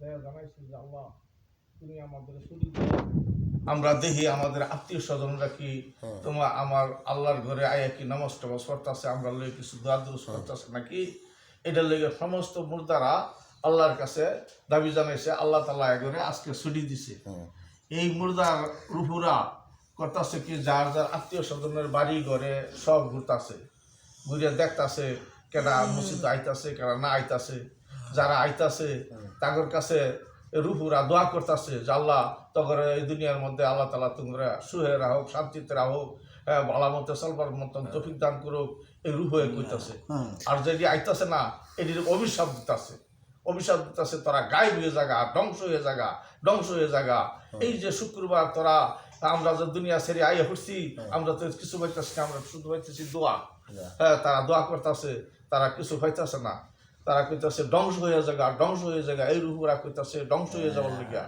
জানাইছি যে আল্লাহ তুমি আমাদের ছুটি আমরা দেখি আমাদের আত্মীয় স্বজনরা কি তোমার আমার আল্লাহর ঘরে আয়া কি নামাজ টামাজ করতেছে আমরা লই কিছু দোয়া দুরুস করতেছে নাকি? এটা লেগে সমস্ত মুর্দারা আল্লাহর কাছে দাবি জানাইছে আল্লাহ তালা করে আজকে ছুটি দিছে। এই মুর্দার রুহুরা করতেছে কি যার যার আত্মীয় স্বজনের বাড়ি ঘরে সব ঘুরতাছে ঘুরিয়া দেখতাছে কেনা মসজিদ আইতাছে কেনা না আইতাছে যারা আইতাছে তাদের কাছে রুহুরা দোয়া করতেছে যে আল্লাহ তখন এই দুনিয়ার মধ্যে আল্লাহ তালা তোমরা সুহে রাহক শান্তিতে রাহক হ্যাঁ, ভালা মতো চলবার মতন তফিক দান করুক এই রুহ হয়ে কইতাছে। আর যদি আইতাছে না এটির অভিশাপ দিতাছে। অভিশাপ দিতাছে তারা গায়েব হয়ে জাগা ধ্বংস হয়ে জাগা ধ্বংস হয়ে জাগা এই যে শুক্রবার তোরা আমরা যে দুনিয়া ছেড়ে আইয়া পড়ছি আমরা তো কিছু পাইতেছি আমরা শুধু পাইতেছি দোয়া। হ্যাঁ তারা দোয়া করতেছে তারা কিছু পাইতেছে না। তারা কইতাছে ধ্বংস হয়ে জায়গা ধ্বংস হয়ে জায়গা এই রূপরা কইতাছে ধ্বংস হয়ে যাওয়ার লিগা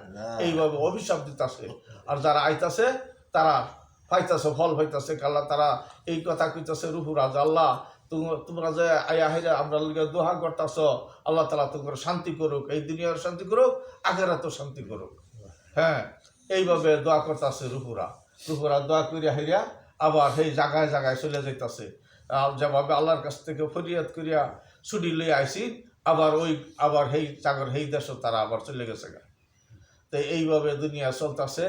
এইভাবে অভিশাপ দিতাছে। আর যারা আইতাছে তারা পাইতাছে ফল পাইতাছে কাল্লা তারা এই কথা কইতাছে রূপুরা যে আল্লাহ তোমরা যে আয়া হাইরা আমরা লিগে দোহা করতাছ আল্লাহ তালা তোমার শান্তি করুক এই দুনিয়ার শান্তি করুক আগেরা তো শান্তি করুক। হ্যাঁ এইভাবে দোয়া করতেছে রূপুরা রূপুরা দোয়া করিয়া হাইরা আবার সেই জায়গায় জায়গায় চলে যাইতাছে। যেভাবে আল্লাহর কাছ থেকে ফরিয়াদ করিয়া ছুটি লই আইসি, আবার ওই, আবার সেই জাগর সেই দেশও তারা আবার চলে গেছে গা। তো এইভাবে দুনিয়া চলতেছে,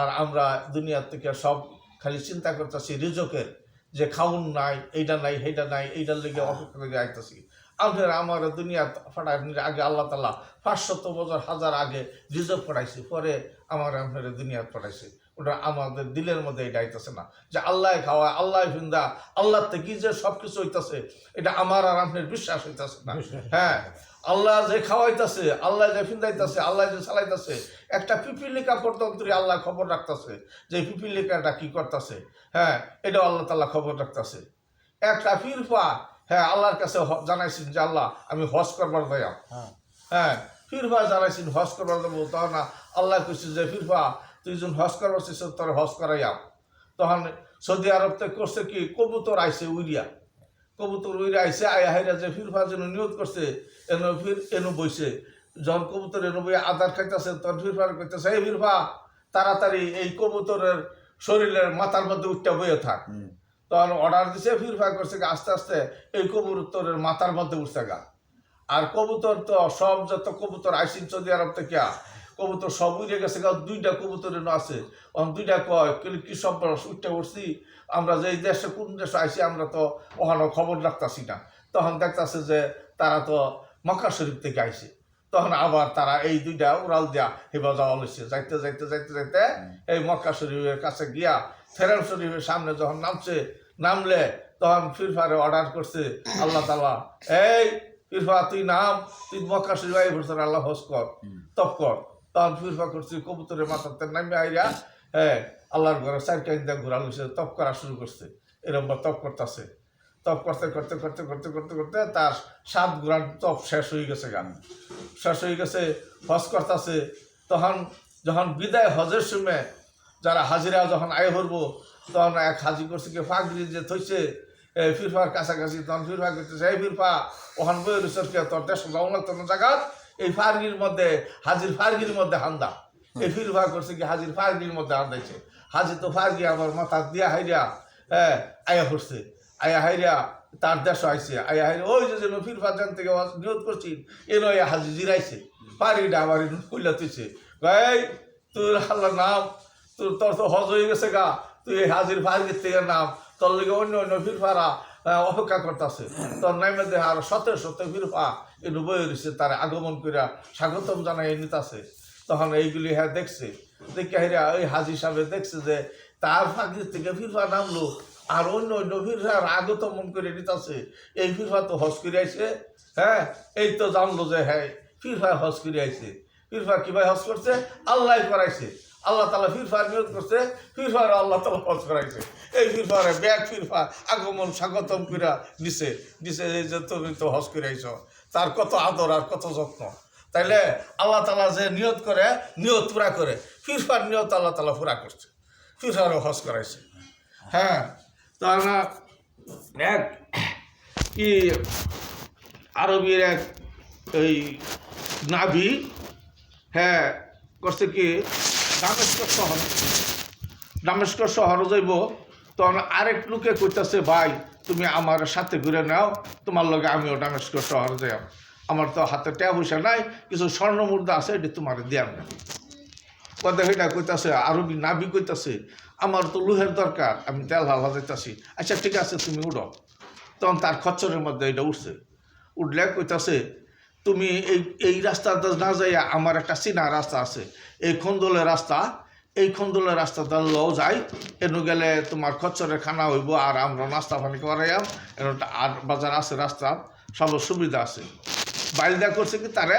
আর আমরা দুনিয়ার থেকে সব খালি চিন্তা করতেছি রিজকের যে খাউন নাই এইটা নাই সেইটা নাই এইটার লেগে অপেক্ষা করে আইতেছি। আপনার আমার দুনিয়া ফাটার আগে আল্লাহ তালা পাঁচশত বছর, হাজার আগে রিজক পড়াইছে পরে আমার আপনার দুনিয়া পড়াইছে ওটা আমাদের দিলের মধ্যে এটা আইতেছে না। যে আল্লাহ খাওয়া আল্লাহ ফিন্দা আল্লাহ থেকে যে সব কিছু হইতাছে এটা আমার আর আপনার বিশ্বাস হইতাছে না। হ্যাঁ আল্লাহ যে খাওয়াইতেছে আল্লাহ যে ফিন্দাইতাছে আল্লাহ যে চালাইতাছে একটা পিপিলিকা পর্যন্ত আল্লাহ খবর রাখতাছে যে পিপিলিকাটা কি করতেছে। হ্যাঁ এটা আল্লাহ তাল্লাহ খবর রাখতাছে। একটা ফিরফা হ্যাঁ আল্লাহর কাছে জানাইছেন যে আল্লাহ আমি হজ করবার দয়াম হ্যাঁ। ফিরফা জানাইছেন হজ করবার দেবো তখন না। আল্লাহ কইছে যে ফিরফা তুই যখন হজ করবার চেয়েছ তোর হজ করাইয়াম তখন সৌদি আরব থেকে করছে কি কবুতর আইছে উইরিয়া। কবুতর উইরে আইছে আয়া হাইরা যে ফিরফা যেন নিয়োগ করছে এনো ফির এনু বইছে। যখন কবুতর এনো বই আদার খাইতেছে তখন ফিরফার কইতেছে এই ফিরফা তাড়াতাড়ি এই কবুতরের শরীরের মাথার মধ্যে উঠতে বইয়ে থাক। তখন অর্ডার দিছে ফিরফা করছে আস্তে আস্তে এই কবুতরের মাথার মধ্যে উঠছে গা। আর কবুতর তো সব যত কবুতর আইসিন সৌদি আরব থেকে কবুতর সব উড়ে গেছে গা দুইটা কবুতর এনে আছে। তখন দুইটা কয় কি- সব উঠতে উঠছি আমরা যে দেশে, কোন দেশে আইসি আমরা তো ওখানে খবর রাখতাছি না। তখন দেখতাছে যে তারা তো মক্কা শরীফ থেকে আইছে। তখন আবার তারা এই দুইটা উড়াল দিয়া হেবা যাওয়া লইছে যাইতে যাইতে যাইতে যাইতে এই মক্কা শরীফের কাছে গিয়া ফেরাম শরীফের সামনে যখন নামছে, নামলে তখন ফিরফারে অর্ডার করছে, আল্লাহ তালা এই ফিরফা তুই নাম, তুই মক্কা শরীফ আই আল্লাহ হস কর, তপ কর। তখন ফিরফা করছে, কবুতরের মাথাতে নামে আইরা হ্যাঁ আল্লাহর ঘরে চার কাহিন্দা ঘোরা লইছে, তপ করা শুরু করছে। এরকম তপ করতেছে। তপ করতে করতে করতে করতে করতে করতে তার সাত গ্রাম তপ শেষ হয়ে গেছে গান। শেষ হয়ে গেছে, হজ করতেছে। তখন যখন বিদায় হজের সময় যারা হাজিরা যখন আয় করব, তখন এক হাজি করছে কি ফাঁকরি যে থইছে ফিরফার কাছাকাছি, তখন ফিরফা করতেছে এই ফিরফা, ওখান বই রিসর্চ কে, তোর দেশ যাও না তোর জায়গাত এই ফার্গির মধ্যে, হাজির ফার্গির মধ্যে হান্দা। এই ফিরফা করছে কি হাজির ফার্গির মধ্যে হান্দাইছে। হাজির তো ফার্গি আমার মাথা দিয়া হাইরিয়া হ্যাঁ আয়া করছে আয়া হাইরিয়া তার দেশ আইছে। আয়া হাইরিয়া ওই যে যেন ফিরফা জান থেকে নিয়োগ করছি এনো আয়া হাজির জিরাইছে। ফার্গিটা আমার খুললা তুইছে এই, তোর আল্লাহ নাম, তোর তোর তো হজ হয়ে গেছে গা। তুই এই হাজির ফার্গির থেকে নাম, তোর লিগে অন্য অন্য ফিরফারা অপেক্ষা করতেছে। তোর নামে দেহ আর শত শত ফিরফা এই ডুবে রয়েছে তার আগমন করিয়া স্বাগতম জানাই নিতাছে। তখন এইগুলি হ্যাঁ দেখছে। দেখে হেরা ওই হাজি সাহেব দেখছে যে তার ফাঁকির থেকে ফিরফা নামলো, আর অন্য অন্য ফিরফার আগত মন করে নিতাছে। এই ফিরফা তো হজ করে হ্যাঁ এই তো জানলো যে হ্যাঁ ফিরফা হজ করে আইছে। ফিরফা কীভাবে হজ করছে? আল্লাহ করাইছে। আল্লাহ তালা ফির ফিরফার নিয়োগ করছে, ফিরফার আল্লাহ তালা হজ করাইছে। এই ফির ফিরফারে ব্যাগ ফিরফা আগমন স্বাগতম কইরা দিছে দিছে এই যে তুমি তো হজ করে আইছ। তার কত আদর আর কত যত্ন। তাইলে আল্লাহ তালা যে নিয়ত করে, নিয়ত পুরা করে, ফিরফার নিয়ত আল্লাহ তালা পুরা করছে। ফিরফারও হজ করাইছে। হ্যাঁ তার এক কি আরবির এক এই নাভি হ্যাঁ করছে কি দামেস্ক শহর। দামেস্ক শহর যাইব, তখন আরেক লোকে কইতাছে, ভাই, তুমি আমার সাথে ঘুরে নাও, তোমার লগে আমিও দামেস্ক শহর যাই আমার তো হাতে টাকা পয়সা নাই, কিছু স্বর্ণ মুদ্রা আছে, এটি তোমার দিয়াম না। কথা সেটা কইতাছে, আরবি নাবি কইতাছে, আমার তো লোহের দরকার, আমি তেল হালা যাইতাছি। আচ্ছা ঠিক আছে, তুমি উঠো তখন তার খচ্চরের মধ্যে এটা উঠছে। উঠলে কইতাছে, তুমি এই এই রাস্তাটা না যাইয়া আমার একটা চিনা রাস্তা আছে এই খন্দলের রাস্তা? এই খন্দলের রাস্তাটা লও যাই। এনু গেলে তোমার খচ্চরের খানা হইব, আর আমরা নাস্তা পানি করাইয়াম। এন আর বাজার আছে রাস্তা, সব সুবিধা আছে। বাইলদা করছে কি তারে?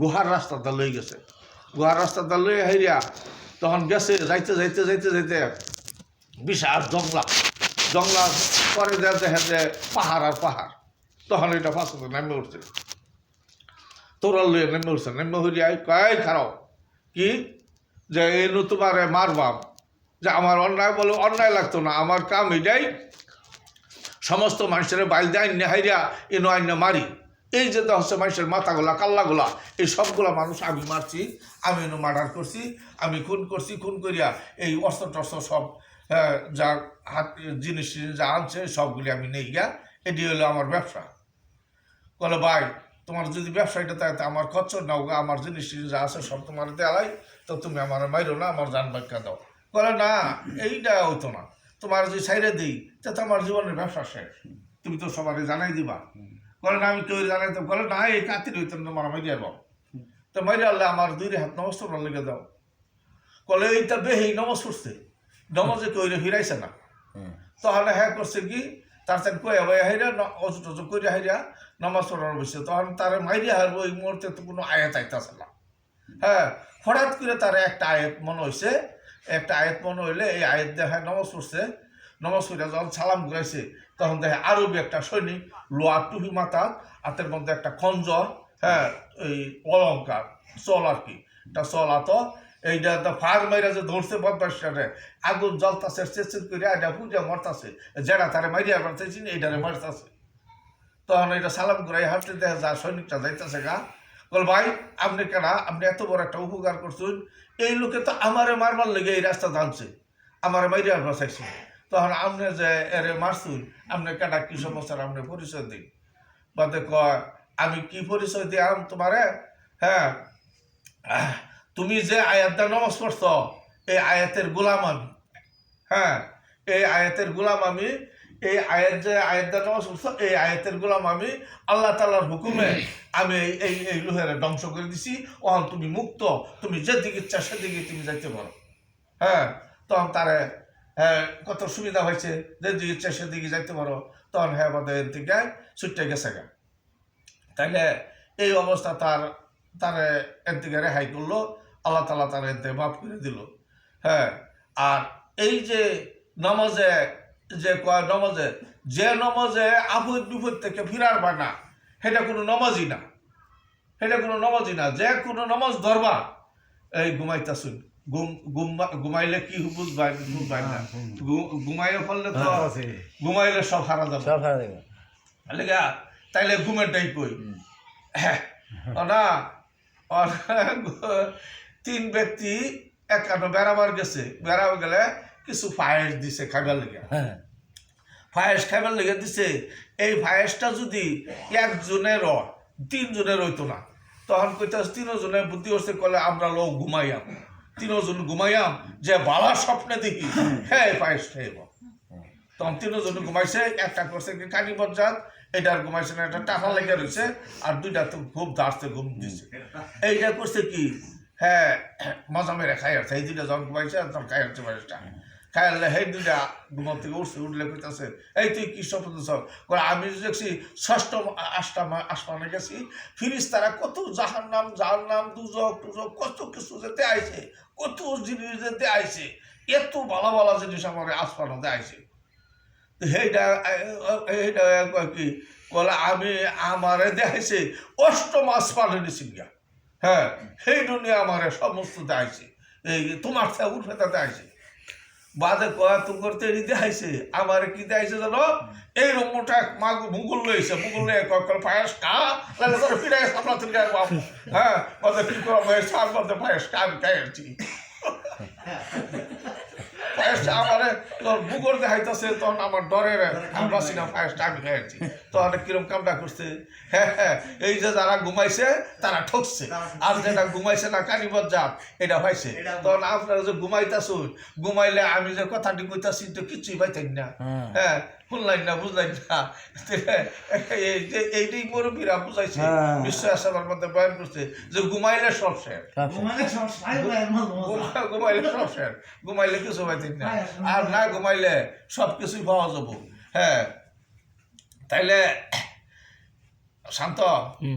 গুহার রাস্তাটা লই গেছে। গুহার রাস্তাটা লই হাইরিয়া তখন গেছে, যাইতে যাইতে যাইতে যাইতে বিশাল জংলা। জংলা পরে দেওয়া দেখে যে পাহাড় আর পাহাড়। তখন এটা ফাঁসতে নেমে উঠছে। তোরা লইয়া নেমে উঠছে, নেমে হইয়া কয় খারাপ কি? যে এনু তোমারে মারবাম। যে আমার অন্যায় বলে, অন্যায় লাগতো না, আমার কাম এটাই। সমস্ত মানুষের বাইল দেয় নেহাইরা এনো আইনে মারি। এই যে হচ্ছে মানুষের মাথাগুলা, কাল্লাগুলা, এই সবগুলা মানুষ আমি মারছি, আমি মার্ডার করছি, আমি খুন করছি, খুন করিয়া এই অস্ত্র টস্ত্র সব যা হাত, জিনিস যা আনছে, সবগুলি আমি নেই গিয়া এটি হলো আমার ব্যবসা। বলে ভাই তোমার যদি ব্যবসায়টা থাকে আমার খচ্চর নাও গা, আমার জিনিস যা আছে সব তোমার দেয়ালাই তো তুমি আমার মাইরো না আমার জান ব্যাখ্যা দাও। বলে না এইটা হইতো না। তোমার যদি সাইডে দিই তা তো আমার জীবনের ব্যবসা শেষ। তুমি তো সবাই জানাই দিবা। বলে না আমি কেউ জানাই তো বলে না এই কাতির হইতো তোমার মাইরিয়া বাবা তো মাইরে আল্লাহ আমার দুই হাত নমস্কার লেগে দাও। কলে এইটা বেহি নমস করছে নমজে কেউ ফিরাইছে না। তাহলে হ্যাঁ করছে কি? তার আবার হাইরা অজু টজু করে হাইরা নামাজ পড়ার বসে তখন তার মাইরিয়া হারবো ওই মুহূর্তে তো কোনো আয়াত আইতাছে না। হ্যাঁ হঠাৎ করে তার একটা আয়াত মনে হয়েছে একটা আয়াত মনে হইলে এই আয়াত দেখা নমাজ পড়ছে। নমাজ পড়ে যখন সালাম ঘুরাইছে তখন দেখে আরবি একটা সৈনিক লোয়ার টুপি মাথা, হাতের মধ্যে একটা খঞ্জর হ্যাঁ এই অলঙ্কার চল আর কি এটা চল আত এইটা তো ফার মাইরা যে ধরছে বদমাসটারে আগুন জ্বলতাছে চেচিত করে এটা পূজা মরতাছে। যেটা তারা মাইরিয়া মারতেছি এইটারে মারতাছে। তখন এটা সালাম করে হাঁটতে দেখা যা সৈনিকটা যাইতেছে গা। বল, ভাই, আপনি কেনা আপনি এত বড় একটা উপকার করছেন। এই লোকে তো আমারে মারবার লেগে এই রাস্তা জানছে আমারে মাইরিয়া বাঁচাইছে তখন আপনি যে এরে মারছুন, আপনি কেনা কি সমস্যার আপনি পরিচয় দিন। বাদে কয়, আমি কি পরিচয় দিয়াম তোমারে? হ্যাঁ তুমি যে আয়াতটা পড়ছ, এই আয়াতের গোলাম আমি। হ্যাঁ এই আয়াতের গোলাম আমি এই আয়াত যে আয়াতটা নমাজ পড়ছ এই আয়াতের গোলাম আমি আল্লাহ তালার হুকুমে আমি এই এই লোহের ধ্বংস করে দিছি। অহন তুমি মুক্ত, তুমি যেদিকে ইচ্ছা সেদিকে তুমি যাইতে পারো। হ্যাঁ তখন তারে হ্যাঁ কত সুবিধা হয়েছে, যেদিকে ইচ্ছা সেদিকে যাইতে পারো। তখন হ্যাঁ আমাদের এর থেকে ছুটে গেছে গা। তাইলে এই অবস্থা তার, তারে এর থেকে রেহাই করল, আল্লাহ তালা তার এতে মাফ করে দিল। হ্যাঁ আর এই যে নমাজে যে কয় নমাজে যে নমাজে আফুদ বিপদ থেকে ফিরার বানা সেটা কোনো নমাজই না। সেটা কোনো নমাজই না। যে কোনো নমাজ ধরবা এই ঘুমাইতাছুন। ঘুম ঘুম- ঘুমাইলে কি বুঝবাই বুঝবাই না। ঘু- ঘুমাইলে ফেললে তো ঘুমাইলে সব হারা যাবে। সব হারা দেবে লেগা তাইলে ঘুমেরটাই কই? হ্যাঁ, না তিন ব্যক্তি একান্ন বেড়াবার গেছে। বেড়াবার গেলে কিছু ফায়েস দিছে খাইবার লেগে। হ্যাঁ। ফায়েস খাইবার লেগে দিছে। এই ফায়েসটা যদি একজনের তিনজনের হইতো না, তখন কইতে তিনজনের বুদ্ধি হচ্ছে কলে আমরা লোক ঘুমাইয়াম। তিনজন ঘুমাইয়াম, যে বালা স্বপ্নে দেখি হ্যাঁ ফায়েস খাইব তখন তিনজন ঘুমাইছে, একটা করছে কি কানি বজ্জাত এটার ঘুমাইছে না, একটা টাকা লেগে রয়েছে আর দুইটা তো খুব দাসতে ঘুম দিছে। এইটা করছে কি হ্যাঁ মজা মেরে খাই আছে, এই দুইটা যখন ঘুমাইছে, আর তখন খাই হচ্ছে বাড়িটা আনলে সেই দুইটা থেকে উঠছে, উঠলে কইতাছে, এই তুই কি আমি দেখছি, ষষ্ঠ আষ্টা আসমানে গেছি ফিরিস তারা কত জাহার নাম জাহার নাম দুজক, টুজক, কত কিছু যেতে আইছে, কত জিনিস যেতে আইছে, এত ভালো ভালো জিনিস আমার আসমানতে আইছে। কি কলে আমি আমারে দেখাইছে অষ্টম আসমানে নিছি গিয়া। হ্যাঁ সেই দুনিয়া আমারে সমস্ত দেখাইছে এই তোমার উঠে তাতে আইছে। বাদে কয়া তু করতে এটি আইসে আমার কি দেখাইছে জানো? এই রকমটা মোটা মাগ, মুগুল লইছে মুগুল লয়ে কল পায়েস কা লাগে তোর ফিরে সামলা তুই গায় বাপ হ্যাঁ বাদে কি করা ভাই সার বাদে পায়েস কা আমি খাইছি পায়স আমারে, তোর মুগুল দেখাইতেছে, তখন আমার ডরের, আমরা সিনা পায়েসটা, আমি খাইছি তখন কিরম কামটা করছে? হ্যাঁ হ্যাঁ এই যে যারা ঘুমাইছে তারা ঠকছে। আর যেটা ঘুমাইছে না কানিবত যাক এটা হয়েছে। তখন আপনারা যে ঘুমাইতেছুন ঘুমাইলে আমি যে কথাটি কইতাছি তো কিছুই পাইতেন না। হ্যাঁ। শুনলাম না বুঝলাম না। এইটাই মুরব্বীরা বুঝাইছে। হ্যাঁ। বিশ্বাস মধ্যে বয়ান করছে যে ঘুমাইলে সব শেষ। ঘুমাইলে সব শেষ। ঘুমাইলে কিছু পাইতেন না। আর না ঘুমাইলে সব কিছুই পাওয়া যাব। হ্যাঁ। তাইলে শান্ত